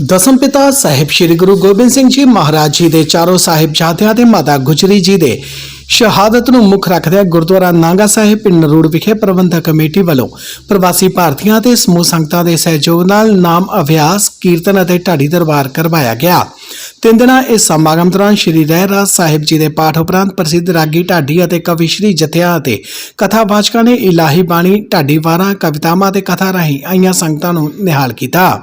ਦਸਮ ਪਿਤਾ ਸਾਹਿਬ ਸ੍ਰੀ ਗੁਰੂ ਗੋਬਿੰਦ ਸਿੰਘ ਜੀ ਮਹਾਰਾਜ ਜੀ ਦੇ ਚਾਰੋਂ ਸਾਹਿਬਜ਼ਾਦਿਆਂ ਤੇ ਮਾਤਾ ਗੁਜਰੀ ਜੀ ਦੇ ਸ਼ਹਾਦਤ ਨੂੰ ਮੁੱਖ ਰੱਖਦਿਆਂ ਗੁਰਦੁਆਰਾ ਨਾਂਗਾ ਸਾਹਿਬ ਪਿੰਡ ਨਰੂੜ ਵਿਖੇ ਪ੍ਰਬੰਧਕ ਕਮੇਟੀ ਵੱਲੋਂ ਪ੍ਰਵਾਸੀ ਭਾਰਤੀਆਂ ਤੇ ਸਮੂਹ ਸੰਗਤਾਂ ਦੇ ਸਹਿਯੋਗ ਨਾਲ ਨਾਮ ਅਭਿਆਸ, ਕੀਰਤਨ ਅਤੇ ਢਾਡੀ ਦਰਬਾਰ ਕਰਵਾਇਆ ਗਿਆ। ਤਿੰਨ ਦਿਨਾਂ ਇਸ ਸਮਾਗਮ ਦੌਰਾਨ ਸ੍ਰੀ ਰਹਿਰਾਜ ਸਾਹਿਬ ਜੀ ਦੇ ਪਾਠ ਉਪਰੰਤ ਪ੍ਰਸਿੱਧ ਰਾਗੀ ਢਾਡੀ ਅਤੇ ਕਵੀ ਸ਼੍ਰੀ ਜਥਿਆ ਅਤੇ ਕਥਾਵਾਚਕਾਂ ਨੇ ਇਲਾਹੀ ਬਾਣੀ, ਢਾਡੀ ਵਾਰਾਂ, ਕਵਿਤਾਵਾਂ ਤੇ ਕਥਾ ਰਾਹੀਂ ਆਈਆਂ ਸੰਗਤਾਂ ਨੂੰ ਨਿਹਾਲ ਕੀਤਾ।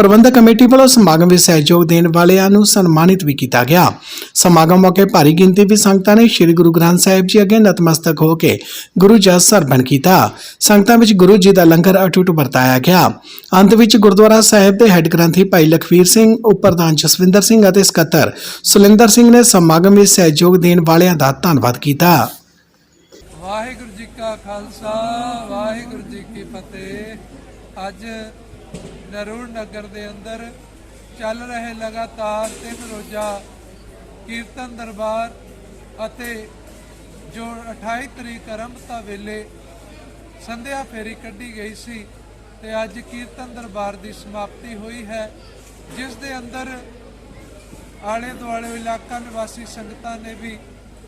ਪ੍ਰਬੰਧਕ ਕਮੇਟੀ ਵੱਲੋਂ ਸਮਾਗਮ ਵਿੱਚ ਸਹਿਯੋਗ ਦੇਣ ਵਾਲਿਆਂ ਨੂੰ ਸਨਮਾਨਿਤ ਵੀ ਕੀਤਾ ਗਿਆ। ਸਮਾਗਮ ਮੌਕੇ ਭਾਰੀ ਗਿਣਤੀ ਵਿੱਚ ਸੰਗਤਾਂ ਨੇ ਸ੍ਰੀ ਗੁਰੂ ਗ੍ਰੰਥ ਸਾਹਿਬ ਜੀ ਅੱਗੇ ਨਤਮਸਤਕ ਹੋ ਕੇ ਗੁਰੂ ਜਸ ਸਰਬਣ ਕੀਤਾ। ਸੰਗਤਾਂ ਵਿੱਚ ਗੁਰੂ ਜੀ ਦਾ ਲੰਗਰ ਅਟੁੱਟ ਵਰਤਾਇਆ ਗਿਆ। ਅੰਤ ਵਿੱਚ ਗੁਰਦੁਆਰਾ ਸਾਹਿਬ ਦੇ ਹੈੱਡ ਗ੍ਰੰਥੀ ਭਾਈ ਲਖਵੀਰ ਸਿੰਘ ਉਪ ਪ੍ਰਧਾਨ ਜਸਵਿੰਦਰ ਸਿੰਘ ਅਤੇ ਸਕੱਤਰ ਸੁਲਿੰਦਰ ਸਿੰਘ ਨੇ ਸਮਾਗਮ ਵਿੱਚ ਸਹਿਯੋਗ ਦੇਣ ਵਾਲਿਆਂ ਦਾ ਧੰਨਵਾਦ ਕੀਤਾ। ਵਾਹਿਗੁਰੂ ਜੀ ਕਾ ਖਾਲਸਾ, ਵਾਹਿਗੁਰੂ ਜੀ ਕੀ ਫਤਿਹ। ਅੱਜ ਨਰੂੜ ਨਗਰ ਦੇ ਅੰਦਰ ਚੱਲ ਰਹੇ ਲਗਾਤਾਰ ਤਿੰਨ ਰੋਜ਼ਾ ਕੀਰਤਨ ਦਰਬਾਰ ਅਤੇ ਜੋ 28 ਤਰੀਕ ਆਰੰਭਤਾ ਵੇਲੇ ਸੰਧਿਆ ਫੇਰੀ ਕੱਢੀ ਗਈ ਸੀ ਤੇ ਅੱਜ ਕੀਰਤਨ ਦਰਬਾਰ ਦੀ ਸਮਾਪਤੀ ਹੋਈ ਹੈ, ਜਿਸ ਦੇ ਅੰਦਰ ਆਲੇ ਦੁਆਲੇ ਇਲਾਕਾ ਨਿਵਾਸੀ ਸੰਗਤਾਂ ਨੇ ਵੀ,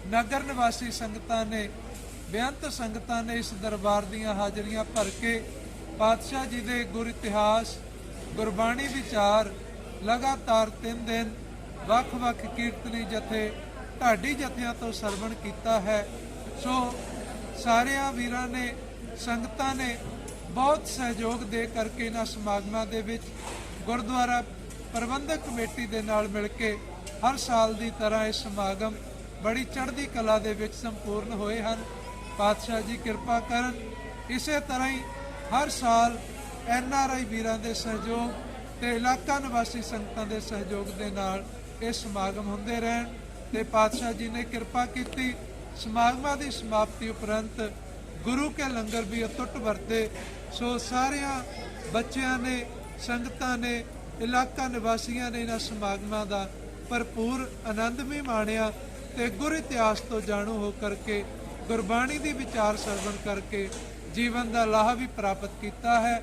ਨਗਰ ਨਿਵਾਸੀ ਸੰਗਤਾਂ ਨੇ, ਬੇਅੰਤ ਸੰਗਤਾਂ ਨੇ ਇਸ ਦਰਬਾਰ ਦੀਆਂ ਹਾਜ਼ਰੀਆਂ ਭਰ ਕੇ ਪਾਤਸ਼ਾਹ ਜੀ ਦੇ ਗੁਰ ਇਤਿਹਾਸ, ਗੁਰਬਾਣੀ ਵਿਚਾਰ ਲਗਾਤਾਰ 3 ਦਿਨ ਵੱਖ-ਵੱਖ ਕੀਰਤਨੀ ਜਥੇ, ਢਾਡੀ ਜਥਿਆਂ ਤੋਂ ਸਰਵਣ ਕੀਤਾ ਹੈ। ਸੋ ਸਾਰਿਆਂ ਵੀਰਾਂ ਨੇ, ਸੰਗਤਾਂ ਨੇ ਬਹੁਤ ਸਹਿਯੋਗ ਦੇ ਕਰਕੇ ਇਹਨਾਂ ਸਮਾਗਮਾਂ ਦੇ ਵਿੱਚ ਗੁਰਦੁਆਰਾ ਪ੍ਰਬੰਧਕ ਕਮੇਟੀ ਦੇ ਨਾਲ ਮਿਲ ਕੇ ਹਰ ਸਾਲ ਦੀ ਤਰ੍ਹਾਂ ਇਹ ਸਮਾਗਮ ਬੜੀ ਚੜ੍ਹਦੀ ਕਲਾ ਦੇ ਵਿੱਚ ਸੰਪੂਰਨ ਹੋਏ ਹਨ। ਪਾਤਸ਼ਾਹ ਜੀ ਕਿਰਪਾ ਕਰਨ, ਇਸੇ ਤਰ੍ਹਾਂ ਹੀ ਹਰ ਸਾਲ ਐਨ ਆਰ ਆਈ ਵੀਰਾਂ ਦੇ ਸਹਿਯੋਗ ਤੇ ਇਲਾਕਾ ਨਿਵਾਸੀ ਸੰਗਤਾਂ ਦੇ ਸਹਿਯੋਗ ਦੇ ਨਾਲ ਇਹ ਸਮਾਗਮ ਹੁੰਦੇ ਰਹਿਣ ਤੇ ਪਾਤਸ਼ਾਹ ਜੀ ਨੇ ਕਿਰਪਾ ਕੀਤੀ। ਸਮਾਗਮਾਂ ਦੀ ਸਮਾਪਤੀ ਉਪਰੰਤ ਗੁਰੂ ਕੇ ਲੰਗਰ ਵੀ ਅਟੁੱਟ ਵਰਤੇ। ਸੋ ਸਾਰਿਆਂ ਬੱਚਿਆਂ ਨੇ, ਸੰਗਤਾਂ ਨੇ, ਇਲਾਕਾ ਨਿਵਾਸੀਆਂ ਨੇ ਇਹਨਾਂ ਸਮਾਗਮਾਂ ਦਾ ਭਰਪੂਰ ਆਨੰਦ ਵੀ ਮਾਣਿਆ ਤੇ ਗੁਰ ਇਤਿਹਾਸ ਤੋਂ ਜਾਣੂ ਹੋ ਕਰਕੇ ਗੁਰਬਾਣੀ ਦੀ ਵਿਚਾਰ ਸਰਵਣ ਕਰਕੇ ਜੀਵਨ ਦਾ ਲਾਹਾ ਵੀ ਪ੍ਰਾਪਤ ਕੀਤਾ ਹੈ।